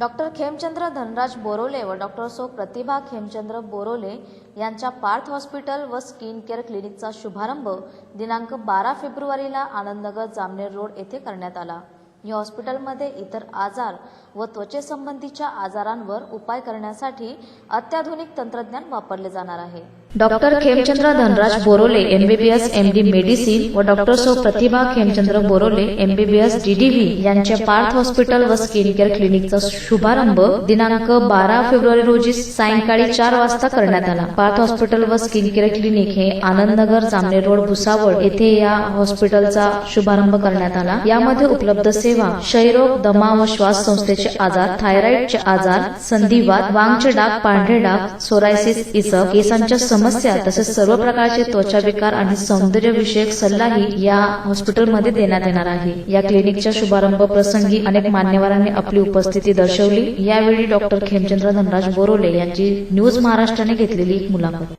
Doctor Khemchandra Dhanraj Borole व doctor सो प्रतिभा खेमचंद्र बोरोले यांच्या पार्थ हॉस्पिटल व स्किन केअर क्लिनिकचा शुभारंभ दिनांक बारा फेब्रुवारीला आनंदनगर जामनेर रोड येथे करण्यात आला. या हॉस्पिटलमध्ये इतर आजार व त्वचेसंबंधीच्या आजारांवर उपाय करण्यासाठी अत्याधुनिक तंत्रज्ञान वापरले जाणार आहे. Doctor Khemchandra Dhanraj Borole MBBS MD medicine व डॉक्टर सो प्रतिभा खेमचंद्र बोरोले एमबीबीएस डीडीव्ही यांच्या पार्थ हॉस्पिटल व स्किन केअर क्लिनिकचा शुभारंभ दिनांक बारा फेब्रुवारी रोजी सायंकाळी चार वाजता करण्यात आला. पार्थ हॉस्पिटल व स्किन केअर क्लिनिक हे आनंदनगर जामनेर रोड भुसावळ येथे या हॉस्पिटलचा शुभारंभ करण्यात आला. यामध्ये उपलब्ध सेवा क्षयरोग दमा व श्वास संस्थेचे आजार थायरॉइडचे आजार संधिवात वांगचे डाग पांढरे डाग सोरायसिस इसक केसांच्या समस्या तसेच सर्व प्रकारचे त्वचा विकार आणि सौंदर्य विषयक सल्लाही या हॉस्पिटलमध्ये देण्यात येणार आहे. या क्लिनिकच्या शुभारंभ प्रसंगी अनेक मान्यवरांनी आपली उपस्थिती दर्शवली. यावेळी डॉक्टर खेमचंद्र धनराज बोरोले यांची न्यूज महाराष्ट्राने घेतलेली मुलाखत.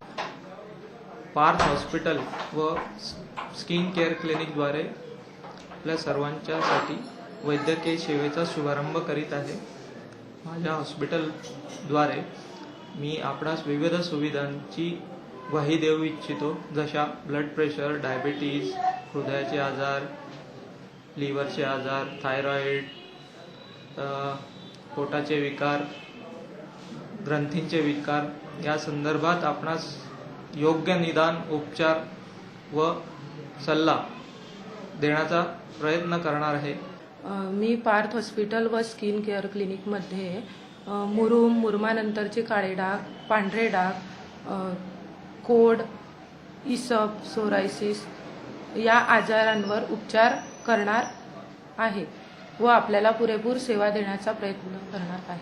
पार्थ हॉस्पिटल व स्किन केअर क्लिनिकद्वारे आपल्या सर्वांच्यासाठी वैद्यकीय सेवेचा शुभारंभ करीत आहे. माझ्या हॉस्पिटलद्वारे मी आपणास विविध सुविधांची ग्वाही देऊ इच्छितो जशा ब्लड प्रेशर डायबिटीज हृदयाचे आजार लिव्हरचे आजार थायरॉईड पोटाचे विकार ग्रंथींचे विकार. या संदर्भात आपणास योग्य निदान उपचार व सल्ला देण्याचा प्रयत्न करणार आहे. मी पार्थ हॉस्पिटल व स्किन केअर क्लिनिकमध्ये मुरुम मुरमानंतरचे काळे डाग पांढरे डाग कोड इसप सोरायसिस या आजारांवर उपचार करणार आहे व आपल्याला पुरेपूर सेवा देण्याचा प्रयत्न करणार आहे.